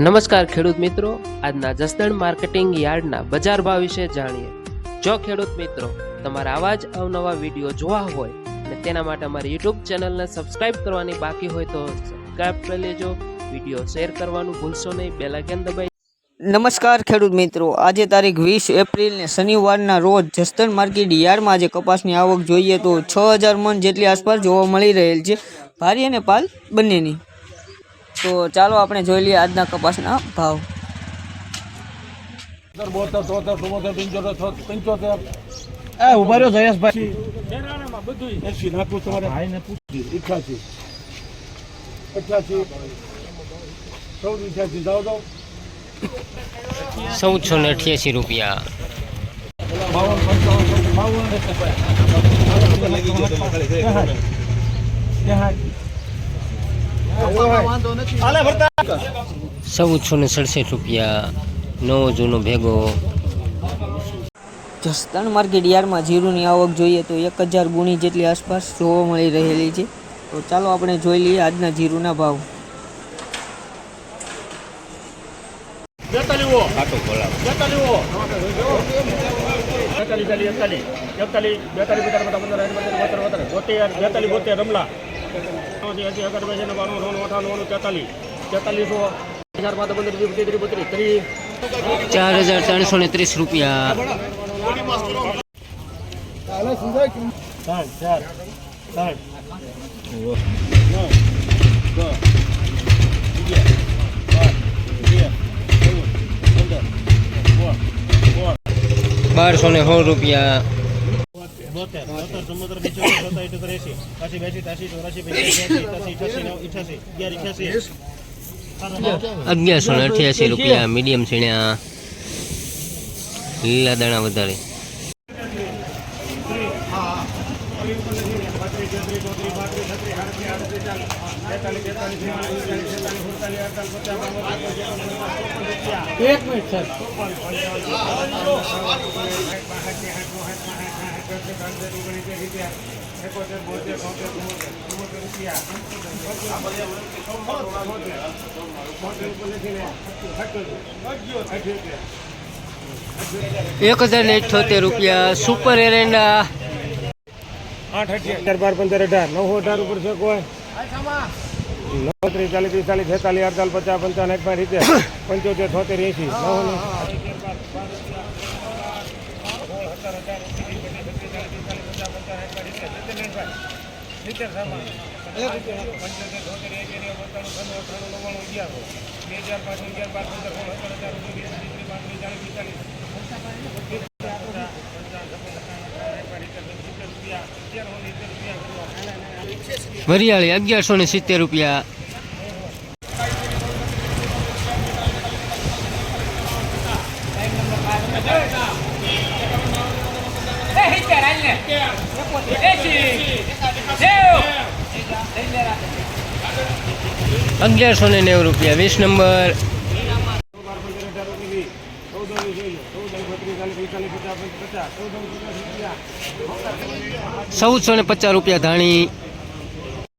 નમસ્કાર ખેડૂત મિત્રો. આજના જસદણ માર્કેટિંગ યાર્ડના બજાર ભાવ વિશે જાણીએ. જો ખેડૂત મિત્રો, તમારા આવા જ અવનવા વીડિયો જોવા હોય અને તેના માટે અમારી યુટ્યુબ ચેનલને સબસ્ક્રાઇબ કરવાની બાકી હોય તો સબસ્ક્રાઇબ કરી લેજો. વીડિયો શેર કરવાનું ભૂલશો નહીં. બેલ આઇકન દબાઈ નમસ્કાર ખેડૂત મિત્રો. આજે તારીખ વીસ એપ્રિલને શનિવારના રોજ જસદણ માર્કેટ યાર્ડમાં આજે કપાસની આવક જોઈએ તો છ હજાર મણ જેટલી આસપાસ જોવા મળી રહેલ છે. ભારી અને પાલ બંનેની. તો ચાલો આપણે જોઈ લઈએ આજના કપાસના ભાવ. બોતેર તોતેર ચુમ્મોતેર પંચોતેર. છ- પંચોતેર એ ઊભા રહ્યો જયેશભાઈ. એસી નાખું તમારે. ભાઈને પૂછી. અઠ્યાસી અઠ્યાસી ચૌદ અઠ્યાસી જાઓ જાઓ. ચૌદસો ને અઠ્યાસી રૂપિયા. બાવન પંચાવન બાવન. ચૌદસો ને સડસઠ રૂપિયા નવો જૂનો ભેગો. જસદણ માર્કેટ યાર્ડમાં જીરુની આવક જોઈએ તો એક હજાર ગુણી જેટલી આસપાસ જોવા મળી રહેલી છે. તો ચાલો આપણે જોઈ લઈએ આજના જીરુના ભાવ. બેતાલીસ બેતાલીસ બેતાલીસ રમલા. એસી એસી અગર બેસી નવાણું નવાણું અઠાણું તેતાલીસ. તેતાલીસો હજાર પાંચ પંદર ત્રીસ ત્રીસ બત્રીસ ત્રીસ. ચાર હજાર ત્રણસો ને ત્રીસ રૂપિયા. ચાર બારસો ને સોળ રૂપિયા. બોતેર બોતેર ચુમ્મોતેર પિચોતેર સત્તર ઇઠોતેર એસી. પાછી બેસી ત્યાસી ચોરાસી પંચ્યાસી એસી અઠાસી નવ અઠાસી અગિયાર અઠ્યાસી અગિયારસો ને અઠ્યાસી રૂપિયા મીડિયમ સીણ્યા. લીલા દાણા વધારે. એક મિનિટ સર એક હજાર ને અઠ્યોતેર રૂપિયા સુપર એરેન્ડા આઠ અઠ્યાર બાર પંદર અઢાર નવ અઢાર ઉપર છે કોઈ નવ ત્રીસ ચાલીસ પિસ્તાલીસ છેતાલીસ અડતાલીસ પચાસ પંચાવન એક રીતે પંચોતેર છોતેર એસી નવ વરિયાળી અગિયારસો ને સિત્તેર રૂપિયા. અગિયારસો ને નેવું રૂપિયા વીસ નંબર. ચૌદસો ને પચાસ રૂપિયા ધાણી.